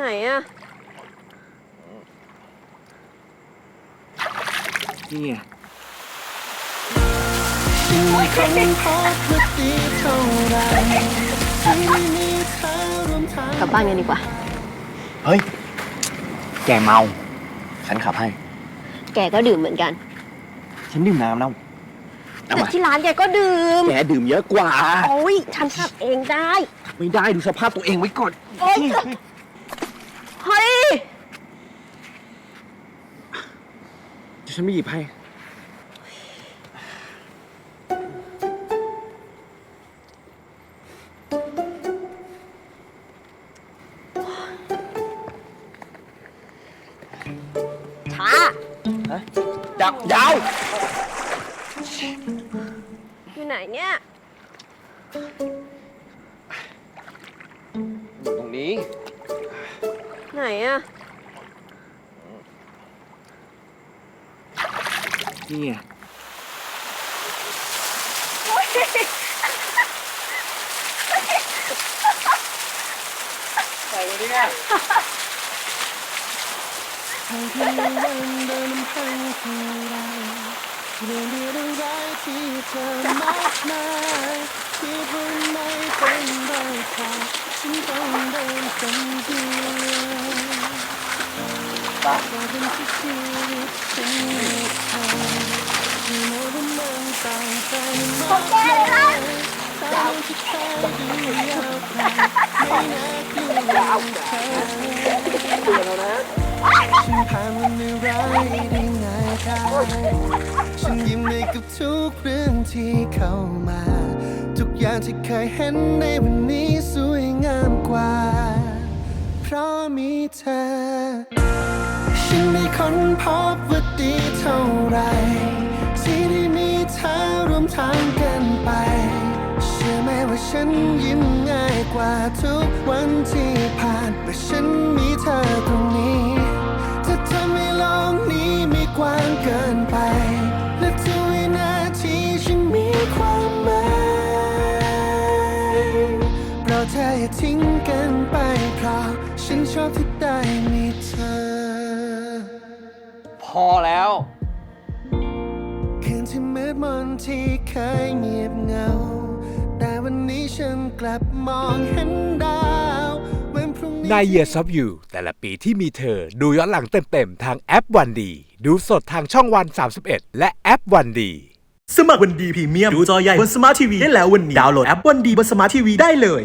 ไหนอะนี่ไงกลับบ้านกันดีกว่า เฮ้ย แกเมา ฉันขับให้ แกก็ดื่มเหมือนกัน ฉันดื่มน้ำแล้วเอาแต่มาที่ร้านแกก็ดื่ม แกดื่มเยอะกว่า โอ้ยฉันขับเองได้ ไม่ได้ดูสภาพตัวเองไว้ก่อน โอ๊ย เฮ้ย เดี๋ยวฉันไม่หยิบให้ ช้าจับยาวอยู่ไหนเนี่ย อยู่ตรงนี้ ไหนอะ นี่ไงใส่ เนี่ยฉันผ่านวันไม่ร้ายได้ง่ายได้ฉันยิ้มให้กับทุกเรื่องที่เข้ามา ทุกอย่างที่เคยเห็นในวันนี้สวยงามกว่า เพราะมีเธอ ฉันได้ค้นพบว่าดีเท่าไร ทุกวันที่ผ่านเมื่อฉันมีเธอตรงนี้จะทำให้โลกนี้ไม่กว้างเกินไป และทุกวินาทีฉันมีความหมายโปรดเธออย่าทิ้งกันไปเพราะฉันชอบที่ได้มีเธอ พอแล้ว คืนที่มืดมนที่เคยเงียบเหงาแต่วันนี้ ฉันกลับมองเห็นดาววันพรุ่งนี้ ใน Years of You แต่ละปีที่มีเธอ ดูย้อนหลังเต็มๆ ทางแอปวันดี ดูสดทางช่องวัน 31 และแอปวันดี สมัครวันดีพรีเมียม ดูจอใหญ่บนสมาร์ททีวีได้แล้ววันนี้ ดาวน์โหลดแอปวันดีบนสมาร์ททีวีได้เลย